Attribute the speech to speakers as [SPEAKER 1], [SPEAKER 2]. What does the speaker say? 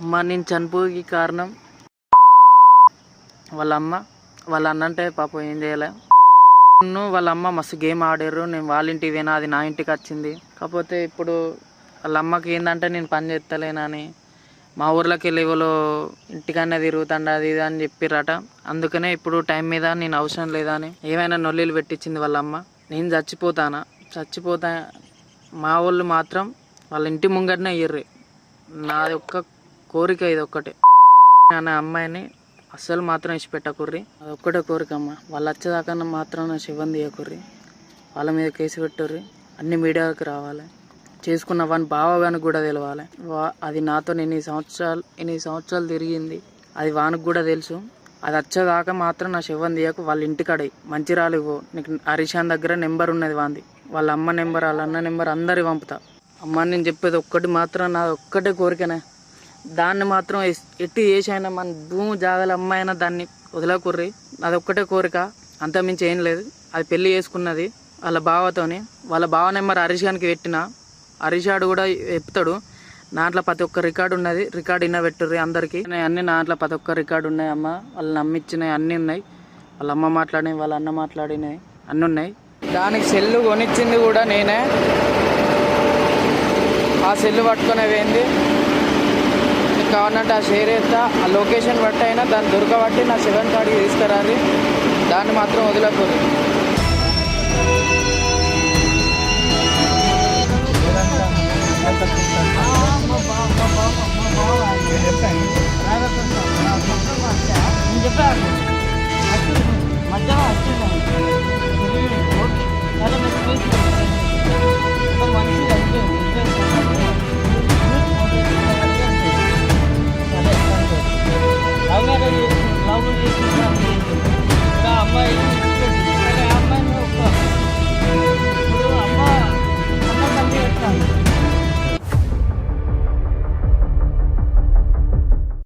[SPEAKER 1] అమ్మ నేను చనిపోయి కారణం వాళ్ళ అమ్మ. వాళ్ళ అన్న అంటే పాపం ఏం చేయలే. నన్ను వాళ్ళ అమ్మ మస్తు గేమ్ ఆడారు. నేను వాళ్ళ ఇంటికి పోయినా అది నా ఇంటికి వచ్చింది. కాకపోతే ఇప్పుడు వాళ్ళ అమ్మకి ఏంటంటే నేను పని చేస్తలేనని మా ఊర్లోకి వెళ్ళి ఇంటికన్నా తిరుగుతాండ అది ఇది అని చెప్పిర్రట. అందుకనే ఇప్పుడు టైం మీద నేను అవసరం లేదా అని ఏమైనా నొల్లిలు పెట్టించింది వాళ్ళ అమ్మ. నేను చచ్చిపోతానా? చచ్చిపోతా మా వాళ్ళు మాత్రం వాళ్ళ ఇంటి ముంగటనే ఇయ్యర్రి. నాది ఒక్క కోరిక ఇది ఒక్కటే అనే అమ్మాయిని అస్సలు మాత్రం ఇచ్చిపెట్టకుర్రి. అది ఒక్కటే కోరిక అమ్మ వాళ్ళు వచ్చేదాకా మాత్రం నా శివం తీయకుర్రి. వాళ్ళ మీద కేసు పెట్టుర్రి. అన్ని మీడియాకి రావాలి. చేసుకున్న వాని బావగానికి కూడా తెలవాలి. వా- అది నాతో ఎన్ని సంవత్సరాలు ఎన్ని సంవత్సరాలు తిరిగింది. అది వానికి కూడా తెలుసు. అది వచ్చేదాకా మాత్రం నా శివం తీయకు. వాళ్ళ ఇంటికాడే మంచిరాలు ఇవ్వు. నీకు హరిషాన్ దగ్గర నెంబర్ ఉన్నది వాంది. వాళ్ళ అమ్మ నెంబర్ వాళ్ళ అన్న నెంబర్ అందరి పంపుతా. అమ్మ నేను చెప్పేది ఒక్కటి మాత్రం నా ఒక్కటే కోరికనే. దాన్ని మాత్రం ఎట్టి చేసైనా అయినా మన భూమి జాగాల అమ్మాయినా దాన్ని వదలకుర్రి. అది ఒక్కటే కోరిక అంతమించి ఏం లేదు. అది పెళ్ళి చేసుకున్నది వాళ్ళ బావతోని. వాళ్ళ బావ నెంబర్ హరీషానికి పెట్టిన. హరీషాడు కూడా చెప్తాడు. నాట్లో ప్రతి ఒక్క రికార్డు ఉన్నది. రికార్డు ఇన్న పెట్టుర్రి అందరికీ. అన్ని నాట్లో ప్రతి ఒక్క రికార్డు ఉన్నాయి అమ్మ. వాళ్ళు నమ్మించినవి అన్నీ ఉన్నాయి. వాళ్ళ అమ్మ మాట్లాడినవి వాళ్ళ అన్న మాట్లాడినాయి. అన్నీ ఉన్నాయి. దానికి సెల్లు కొనిచ్చింది కూడా నేనే. ఆ సెల్లు పట్టుకునే పోయింది కావాలంటే ఆ షేర్ చేస్తా ఆ లొకేషన్ బట్టి అయినా దాన్ని దొరకబట్టి నా సెవెన్ కార్డ్కి తీసుకురాలి దాన్ని మాత్రం వదలకూడదు.